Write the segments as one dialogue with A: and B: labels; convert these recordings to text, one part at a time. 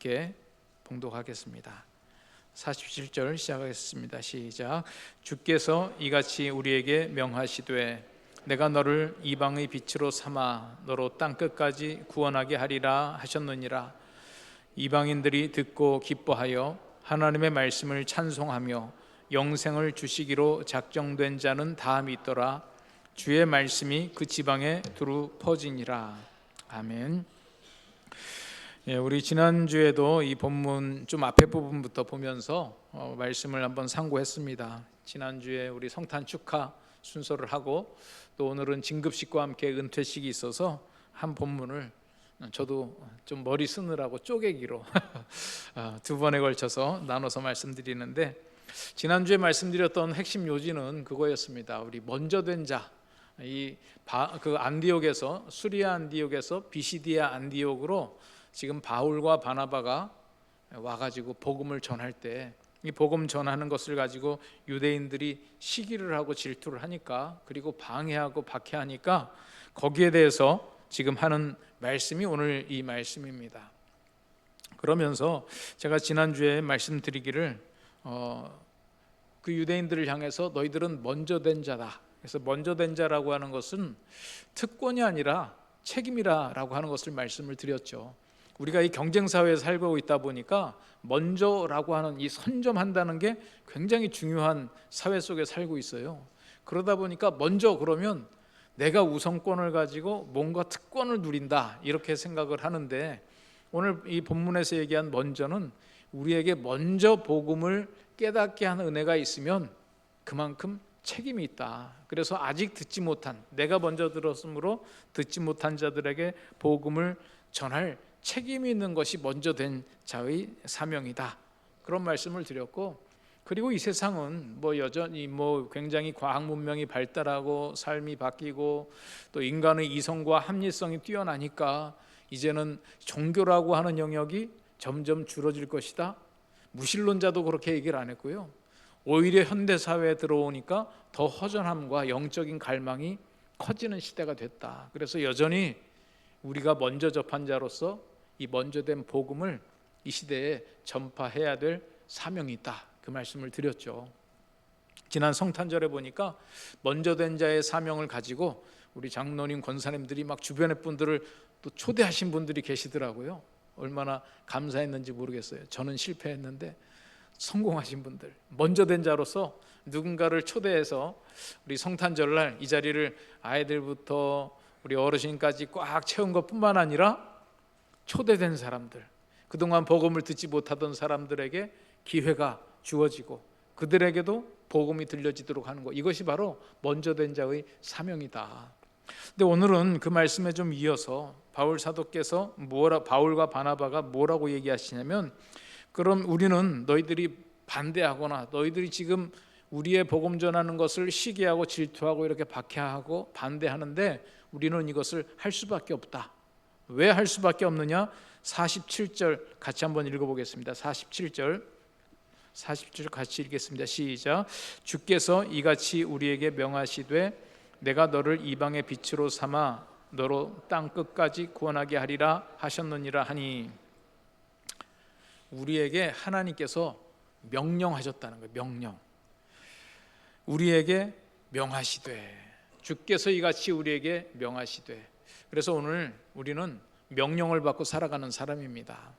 A: 함께 봉독하겠습니다. 47절 시작하겠습니다. 시작. 주께서 이같이 우리에게 명하시되 내가 너를 이방의 빛으로 삼아 너로 땅 끝까지 구원하게 하리라 하셨느니라. 이방인들이 듣고 기뻐하여 하나님의 말씀을 찬송하며 영생을 주시기로 작정된 자는 다 믿더라. 주의 말씀이 그 지방에 두루 퍼지니라. 아멘. 예, 우리 지난 주에도 이 본문 좀 앞에 부분부터 보면서 어, 말씀을 한번 상고했습니다. 지난 주에 우리 성탄 축하 순서를 하고 또 오늘은 진급식과 함께 은퇴식이 있어서 한 본문을 저도 좀 머리 쓰느라고 쪼개기로 아, 두 번에 걸쳐서 나눠서 말씀드리는데 지난 주에 말씀드렸던 핵심 요지는 그거였습니다. 우리 먼저 된 자. 이 그 안디옥에서 수리아 안디옥에서 비시디아 안디옥으로 지금 바울과 바나바가 와가지고 복음을 전할 때 이 복음 전하는 것을 가지고 유대인들이 시기를 하고 질투를 하니까 그리고 방해하고 박해하니까 거기에 대해서 지금 하는 말씀이 오늘 이 말씀입니다. 그러면서 제가 지난 주에 말씀드리기를 어, 그 유대인들을 향해서 너희들은 먼저 된 자다. 그래서 먼저 된 자라고 하는 것은 특권이 아니라 책임이라라고 하는 것을 말씀을 드렸죠. 우리가 이 경쟁 사회에 살고 있다 보니까 먼저라고 하는 이 선점한다는 게 굉장히 중요한 사회 속에 살고 있어요. 그러다 보니까 먼저 그러면 내가 우선권을 가지고 뭔가 특권을 누린다 이렇게 생각을 하는데 오늘 이 본문에서 얘기한 먼저는 우리에게 먼저 복음을 깨닫게 하는 은혜가 있으면 그만큼 책임이 있다. 그래서 아직 듣지 못한 내가 먼저 들었으므로 듣지 못한 자들에게 복음을 전할 책임이 있는 것이 먼저 된 자의 사명이다. 그런 말씀을 드렸고 그리고 이 세상은 뭐 여전히 뭐 굉장히 과학 문명이 발달하고 삶이 바뀌고 또 인간의 이성과 합리성이 뛰어나니까 이제는 종교라고 하는 영역이 점점 줄어질 것이다. 무신론자도 그렇게 얘기를 안 했고요. 오히려 현대 사회에 들어오니까 더 허전함과 영적인 갈망이 커지는 시대가 됐다. 그래서 여전히 우리가 먼저 접한 자로서 이 먼저 된 복음을 이 시대에 전파해야 될 사명이 있다. 그 말씀을 드렸죠. 지난 성탄절에 보니까 먼저 된 자의 사명을 가지고 우리 장로님 권사님들이 막 주변의 분들을 또 초대하신 분들이 계시더라고요. 얼마나 감사했는지 모르겠어요. 저는 실패했는데 성공하신 분들, 먼저 된 자로서 누군가를 초대해서 우리 성탄절날 이 자리를 아이들부터 우리 어르신까지 꽉 채운 것뿐만 아니라 초대된 사람들, 그동안 복음을 듣지 못하던 사람들에게 기회가 주어지고 그들에게도 복음이 들려지도록 하는 것 이것이 바로 먼저 된 자의 사명이다. 근데 오늘은 그 말씀에 좀 이어서 바울 사도께서 뭐라 바울과 바나바가 뭐라고 얘기하시냐면 그럼 우리는 너희들이 반대하거나 너희들이 지금 우리의 복음 전하는 것을 시기하고 질투하고 이렇게 박해하고 반대하는데 우리는 이것을 할 수밖에 없다. 왜 할 수밖에 없느냐? 47절 같이 한번 읽어보겠습니다. 47절 40절 같이 읽겠습니다. 시작. 주께서 이같이 우리에게 명하시되 내가 너를 이방의 빛으로 삼아 너로 땅 끝까지 구원하게 하리라 하셨느니라 하니 우리에게 하나님께서 명령하셨다는 거예요. 명령. 우리에게 명하시되 주께서 이같이 우리에게 명하시되 그래서 오늘 우리는 명령을 받고 살아가는 사람입니다.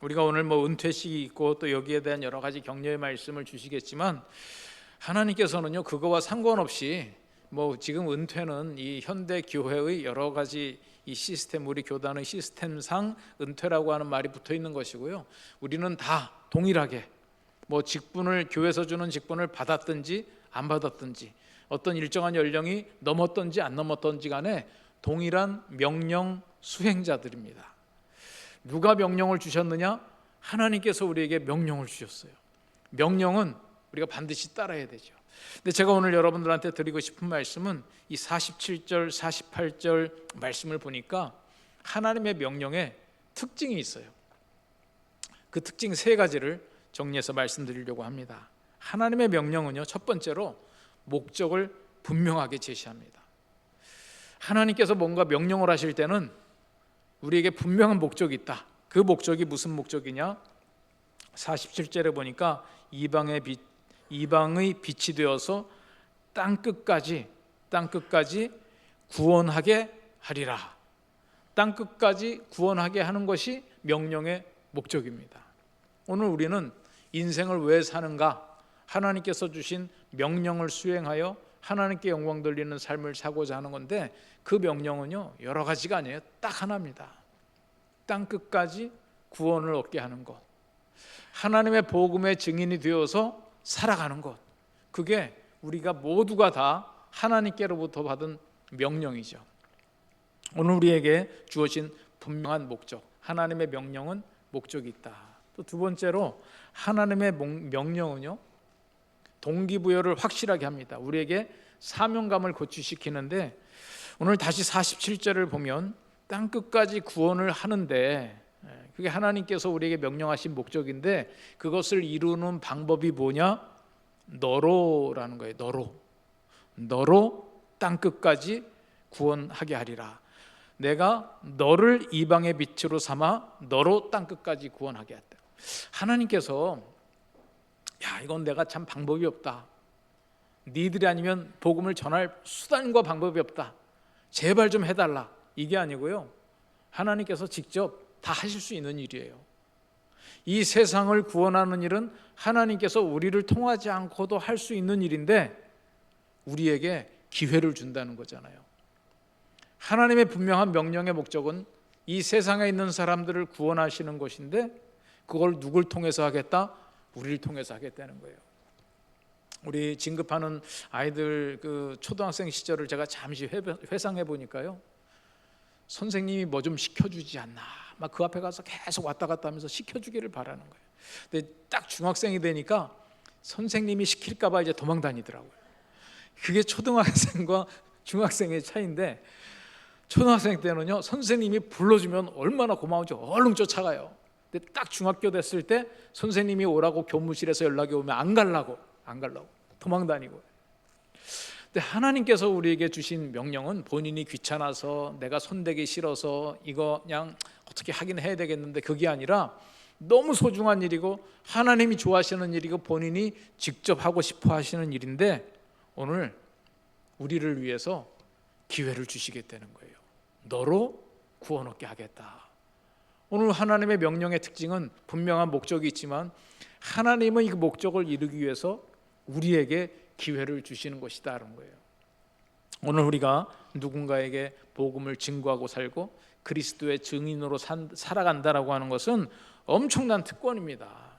A: 우리가 오늘 뭐 은퇴식이 있고 또 여기에 대한 여러 가지 격려의 말씀을 주시겠지만 하나님께서는요 그거와 상관없이 뭐 지금 은퇴는 이 현대 교회의 여러 가지 이 시스템 우리 교단의 시스템상 은퇴라고 하는 말이 붙어 있는 것이고요. 우리는 다 동일하게 뭐 직분을 교회에서 주는 직분을 받았든지 안 받았든지 어떤 일정한 연령이 넘었든지 안 넘었든지 간에 동일한 명령 수행자들입니다. 누가 명령을 주셨느냐? 하나님께서 우리에게 명령을 주셨어요. 명령은 우리가 반드시 따라야 되죠. 근데 제가 오늘 여러분들한테 드리고 싶은 말씀은 이 47절, 48절 말씀을 보니까 하나님의 명령에 특징이 있어요. 그 특징 세 가지를 정리해서 말씀드리려고 합니다. 하나님의 명령은요, 첫 번째로 목적을 분명하게 제시합니다. 하나님께서 뭔가 명령을 하실 때는 우리에게 분명한 목적이 있다. 그 목적이 무슨 목적이냐? 47절에 보니까 이방의 빛 이방의 빛이 되어서 땅 끝까지 땅 끝까지 구원하게 하리라. 땅 끝까지 구원하게 하는 것이 명령의 목적입니다. 오늘 우리는 인생을 왜 사는가? 하나님께서 주신 명령을 수행하여 하나님께 영광 돌리는 삶을 사고자 하는 건데 그 명령은요 여러 가지가 아니에요. 딱 하나입니다. 땅 끝까지 구원을 얻게 하는 것. 하나님의 복음의 증인이 되어서 살아가는 것. 그게 우리가 모두가 다 하나님께로부터 받은 명령이죠. 오늘 우리에게 주어진 분명한 목적 하나님의 명령은 목적이 있다. 또 두 번째로 하나님의 명령은요 동기부여를 확실하게 합니다. 우리에게 사명감을 고취시키는데 오늘 다시 47절을 보면 땅 끝까지 구원을 하는데 예, 그게 하나님께서 우리에게 명령하신 목적인데 그것을 이루는 방법이 뭐냐? 너로라는 거예요. 너로. 너로 땅 끝까지 구원하게 하리라. 내가 너를 이방의 빛으로 삼아 너로 땅 끝까지 구원하게 했다. 하나님께서 야 이건 내가 참 방법이 없다. 니들이 아니면 복음을 전할 수단과 방법이 없다. 제발 좀 해달라. 이게 아니고요. 하나님께서 직접 다 하실 수 있는 일이에요. 이 세상을 구원하는 일은 하나님께서 우리를 통하지 않고도 할 수 있는 일인데 우리에게 기회를 준다는 거잖아요. 하나님의 분명한 명령의 목적은 이 세상에 있는 사람들을 구원하시는 것인데 그걸 누굴 통해서 하겠다? 우리를 통해서 하겠다는 거예요. 우리 진급하는 아이들 그 초등학생 시절을 제가 잠시 회상해 보니까요. 선생님이 뭐 좀 시켜주지 않나. 막 그 앞에 가서 계속 왔다 갔다 하면서 시켜주기를 바라는 거예요. 근데 딱 중학생이 되니까 선생님이 시킬까봐 이제 도망 다니더라고요. 그게 초등학생과 중학생의 차이인데 초등학생 때는요 선생님이 불러주면 얼마나 고마운지 얼른 쫓아가요. 근데 딱 중학교 됐을 때 선생님이 오라고 교무실에서 연락이 오면 안 갈라고 안 갈라고 도망 다니고. 근데 하나님께서 우리에게 주신 명령은 본인이 귀찮아서 내가 손대기 싫어서 이거 그냥 어떻게 하긴 해야 되겠는데 그게 아니라 너무 소중한 일이고 하나님이 좋아하시는 일이고 본인이 직접 하고 싶어 하시는 일인데 오늘 우리를 위해서 기회를 주시겠다는 거예요. 너로 구원 얻게 하겠다. 오늘 하나님의 명령의 특징은 분명한 목적이 있지만 하나님은 이 목적을 이루기 위해서 우리에게 기회를 주시는 것이다 라는 거예요. 오늘 우리가 누군가에게 복음을 증거하고 살고 그리스도의 증인으로 산, 살아간다라고 하는 것은 엄청난 특권입니다.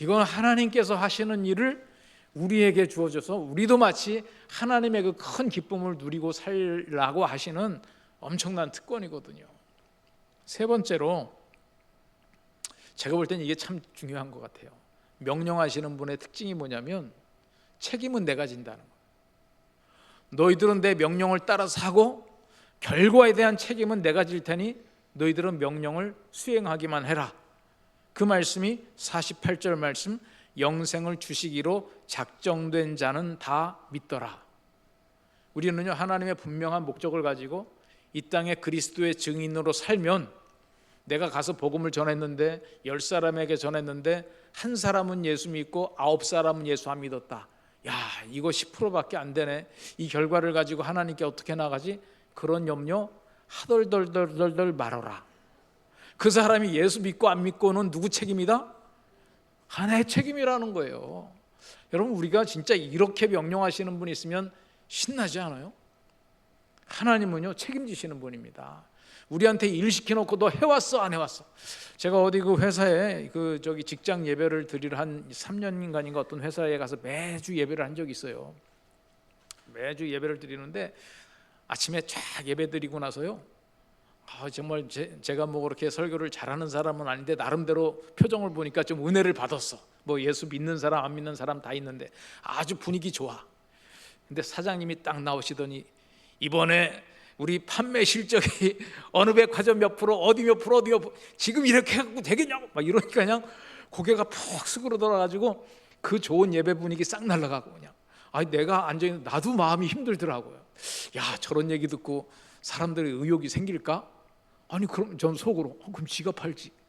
A: 이건 하나님께서 하시는 일을 우리에게 주어져서 우리도 마치 하나님의 그 큰 기쁨을 누리고 살라고 하시는 엄청난 특권이거든요. 세 번째로 제가 볼 때는 이게 참 중요한 것 같아요. 명령하시는 분의 특징이 뭐냐면 책임은 내가 진다는 거. 너희들은 내 명령을 따라서 하고 결과에 대한 책임은 내가 질 테니 너희들은 명령을 수행하기만 해라. 그 말씀이 48절 말씀 영생을 주시기로 작정된 자는 다 믿더라. 우리는요 하나님의 분명한 목적을 가지고 이 땅에 그리스도의 증인으로 살면 내가 가서 복음을 전했는데 열 사람에게 전했는데 한 사람은 예수 믿고 아홉 사람은 예수 안 믿었다. 야 이거 10%밖에 안 되네. 이 결과를 가지고 하나님께 어떻게 나가지? 그런 염려 하덜덜덜덜덜 말어라. 그 사람이 예수 믿고 안 믿고는 누구 책임이다? 하나의 책임이라는 거예요. 여러분 우리가 진짜 이렇게 명령하시는 분이 있으면 신나지 않아요? 하나님은요 책임지시는 분입니다. 우리한테 일 시켜놓고 너 해왔어 안 해왔어? 제가 어디 그 회사에 그 저기 직장 예배를 드리러 한 3년간인가 어떤 회사에 가서 매주 예배를 한 적이 있어요. 매주 예배를 드리는데 아침에 쫙 예배 드리고 나서요. 아, 정말 제, 제가 뭐 그렇게 설교를 잘하는 사람은 아닌데 나름대로 표정을 보니까 좀 은혜를 받았어. 뭐 예수 믿는 사람 안 믿는 사람 다 있는데 아주 분위기 좋아. 근데 사장님이 딱 나오시더니 이번에 우리 판매 실적이 어느 백화점 몇 프로 어디 몇 프로 어디 몇 프로 지금 이렇게 갖고 되겠냐고 막 이러니까 그냥 고개가 푹 수그러들어 가지고 그 좋은 예배 분위기 싹 날라가고 그냥 아 내가 앉아 있는 나도 마음이 힘들더라고요. 야 저런 얘기 듣고 사람들의 의욕이 생길까? 아니 그럼 전 속으로 어, 그럼 지가 팔지.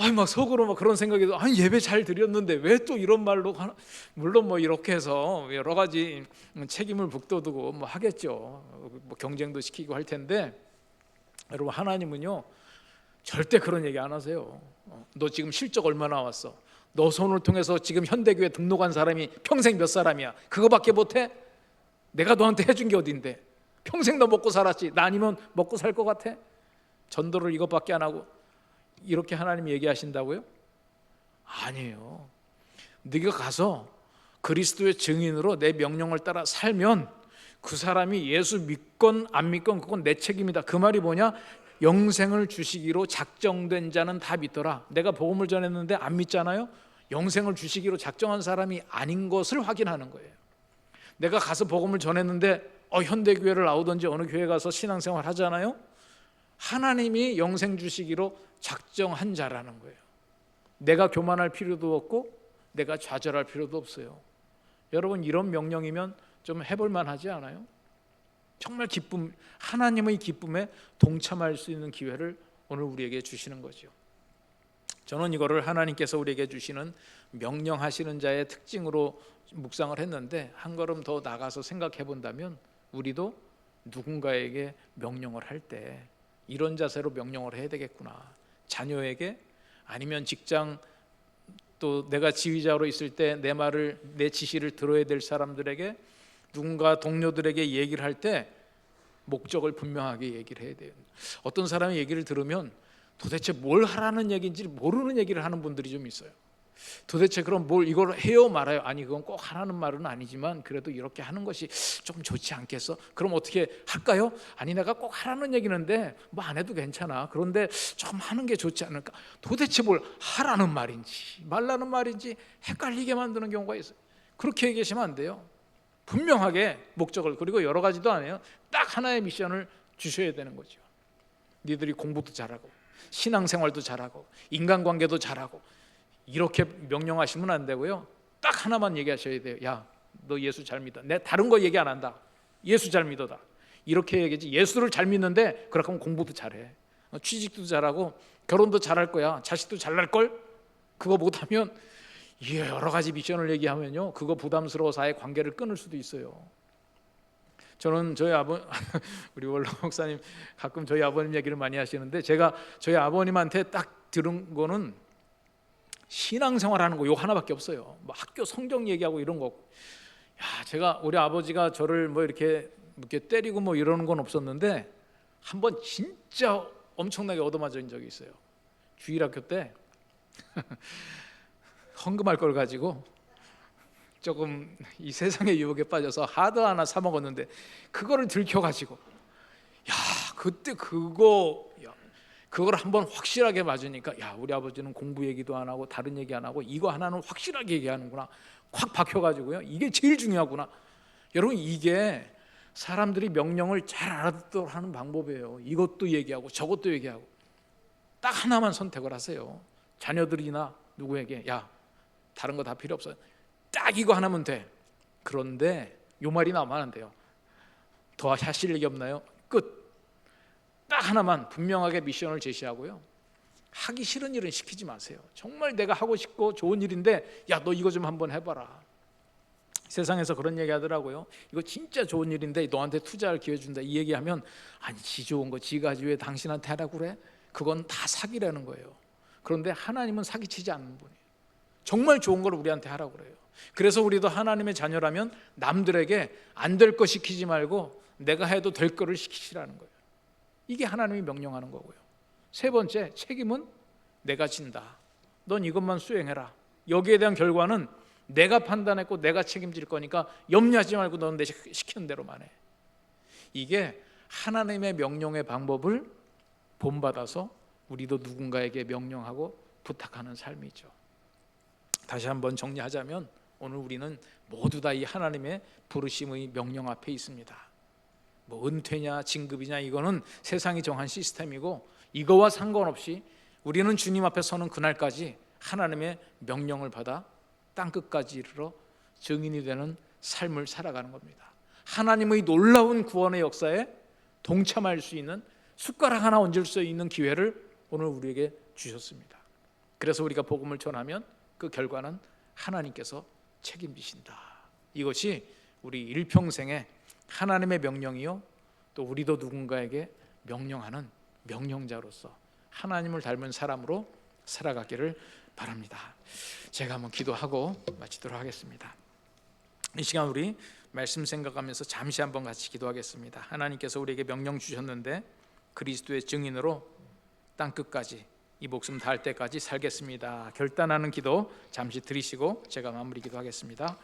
A: 아니 막 속으로 막 그런 생각이 들 아니 예배 잘 드렸는데 왜 또 이런 말로 하나 물론 뭐 이렇게 해서 여러 가지 책임을 북돋우고 뭐 하겠죠. 뭐 경쟁도 시키고 할 텐데. 여러분 하나님은요 절대 그런 얘기 안 하세요. 어, 너 지금 실적 얼마 나왔어? 너 손을 통해서 지금 현대교회 등록한 사람이 평생 몇 사람이야? 그거밖에 못해? 내가 너한테 해준 게 어딘데? 평생 너 먹고 살았지? 나 아니면 먹고 살 것 같아? 전도를 이것밖에 안 하고 이렇게 하나님 얘기하신다고요? 아니에요. 네가 가서 그리스도의 증인으로 내 명령을 따라 살면 그 사람이 예수 믿건 안 믿건 그건 내 책임이다. 그 말이 뭐냐? 영생을 주시기로 작정된 자는 다 믿더라. 내가 복음을 전했는데 안 믿잖아요. 영생을 주시기로 작정한 사람이 아닌 것을 확인하는 거예요. 내가 가서 복음을 전했는데 어, 현대 교회를 나오든지 어느 교회 가서 신앙생활 하잖아요. 하나님이 영생 주시기로 작정한 자라는 거예요. 내가 교만할 필요도 없고 내가 좌절할 필요도 없어요. 여러분 이런 명령이면 좀 해볼 만하지 않아요? 정말 기쁨 하나님의 기쁨에 동참할 수 있는 기회를 오늘 우리에게 주시는 거죠. 저는 이거를 하나님께서 우리에게 주시는 명령하시는 자의 특징으로 묵상을 했는데 한 걸음 더 나가서 생각해 본다면 우리도 누군가에게 명령을 할 때 이런 자세로 명령을 해야 되겠구나. 자녀에게 아니면 직장 또 내가 지휘자로 있을 때 내 말을 내 지시를 들어야 될 사람들에게 누군가 동료들에게 얘기를 할 때 목적을 분명하게 얘기를 해야 돼요. 어떤 사람의 얘기를 들으면 도대체 뭘 하라는 얘기인지 모르는 얘기를 하는 분들이 좀 있어요. 도대체 그럼 뭘 이걸 해요 말아요? 아니 그건 꼭 하라는 말은 아니지만 그래도 이렇게 하는 것이 좀 좋지 않겠어? 그럼 어떻게 할까요? 아니 내가 꼭 하라는 얘기는데 뭐 안 해도 괜찮아. 그런데 좀 하는 게 좋지 않을까? 도대체 뭘 하라는 말인지 말라는 말인지 헷갈리게 만드는 경우가 있어요. 그렇게 얘기하시면 안 돼요. 분명하게 목적을 그리고 여러 가지도 아니에요. 딱 하나의 미션을 주셔야 되는 거죠. 니들이 공부도 잘하고 신앙생활도 잘하고 인간관계도 잘하고 이렇게 명령하시면 안 되고요. 딱 하나만 얘기하셔야 돼요. 야, 너 예수 잘 믿어. 내 다른 거 얘기 안 한다. 예수 잘 믿어다. 이렇게 얘기지. 예수를 잘 믿는데 그렇게 하면 공부도 잘해. 어, 취직도 잘하고 결혼도 잘할 거야. 자식도 잘 날 걸. 그거 못하면 예, 여러 가지 미션을 얘기하면요. 그거 부담스러워서 아예 관계를 끊을 수도 있어요. 저는 저희 아버 우리 원로 목사님 가끔 저희 아버님 얘기를 많이 하시는데 제가 저희 아버님한테 딱 들은 거는 신앙생활하는 거 요 하나밖에 없어요. 뭐 학교 성경 얘기하고 이런 거. 야, 제가 우리 아버지가 저를 뭐 이렇게 이렇게 때리고 뭐 이러는 건 없었는데 한 번 진짜 엄청나게 얻어맞은 적이 있어요. 주일학교 때 헌금할 걸 가지고 조금 이 세상의 유혹에 빠져서 하드 하나 사 먹었는데 그거를 들켜 가지고 야 그때 그거 야, 그걸 한번 확실하게 맞으니까 야 우리 아버지는 공부 얘기도 안 하고 다른 얘기 안 하고 이거 하나는 확실하게 얘기하는구나. 확 박혀가지고요. 이게 제일 중요하구나. 여러분 이게 사람들이 명령을 잘 알아듣도록 하는 방법이에요. 이것도 얘기하고 저것도 얘기하고. 딱 하나만 선택을 하세요. 자녀들이나 누구에게 야 다른 거 다 필요 없어요. 딱 이거 하나면 돼. 그런데 요 말이 나오면 안 돼요. 더 하실 얘기 없나요? 끝 딱 하나만 분명하게 미션을 제시하고요. 하기 싫은 일은 시키지 마세요. 정말 내가 하고 싶고 좋은 일인데 야 너 이거 좀 한번 해봐라. 세상에서 그런 얘기 하더라고요. 이거 진짜 좋은 일인데 너한테 투자할 기회 준다. 이 얘기하면 아니 지 좋은 거 지가 왜 당신한테 하라고 그래? 그건 다 사기라는 거예요. 그런데 하나님은 사기치지 않는 분이에요. 정말 좋은 걸 우리한테 하라고 그래요. 그래서 우리도 하나님의 자녀라면 남들에게 안 될 거 시키지 말고 내가 해도 될 거를 시키시라는 거예요. 이게 하나님이 명령하는 거고요. 세 번째, 책임은 내가 진다. 넌 이것만 수행해라. 여기에 대한 결과는 내가 판단했고 내가 책임질 거니까 염려하지 말고 넌내 시키는 대로만 해. 이게 하나님의 명령의 방법을 본받아서 우리도 누군가에게 명령하고 부탁하는 삶이죠. 다시 한번 정리하자면 오늘 우리는 모두 다 이 하나님의 부르심의 명령 앞에 있습니다. 뭐 은퇴냐 진급이냐 이거는 세상이 정한 시스템이고 이거와 상관없이 우리는 주님 앞에 서는 그날까지 하나님의 명령을 받아 땅 끝까지 이르러 증인이 되는 삶을 살아가는 겁니다. 하나님의 놀라운 구원의 역사에 동참할 수 있는 숟가락 하나 얹을 수 있는 기회를 오늘 우리에게 주셨습니다. 그래서 우리가 복음을 전하면 그 결과는 하나님께서 책임지신다. 이것이 우리 일평생의 하나님의 명령이요. 또 우리도 누군가에게 명령하는 명령자로서 하나님을 닮은 사람으로 살아가기를 바랍니다. 제가 한번 기도하고 마치도록 하겠습니다. 이 시간 우리 말씀 생각하면서 잠시 한번 같이 기도하겠습니다. 하나님께서 우리에게 명령 주셨는데 그리스도의 증인으로 땅 끝까지 이 목숨 닿을 때까지 살겠습니다. 결단하는 기도 잠시 드리시고 제가 마무리 기도하겠습니다.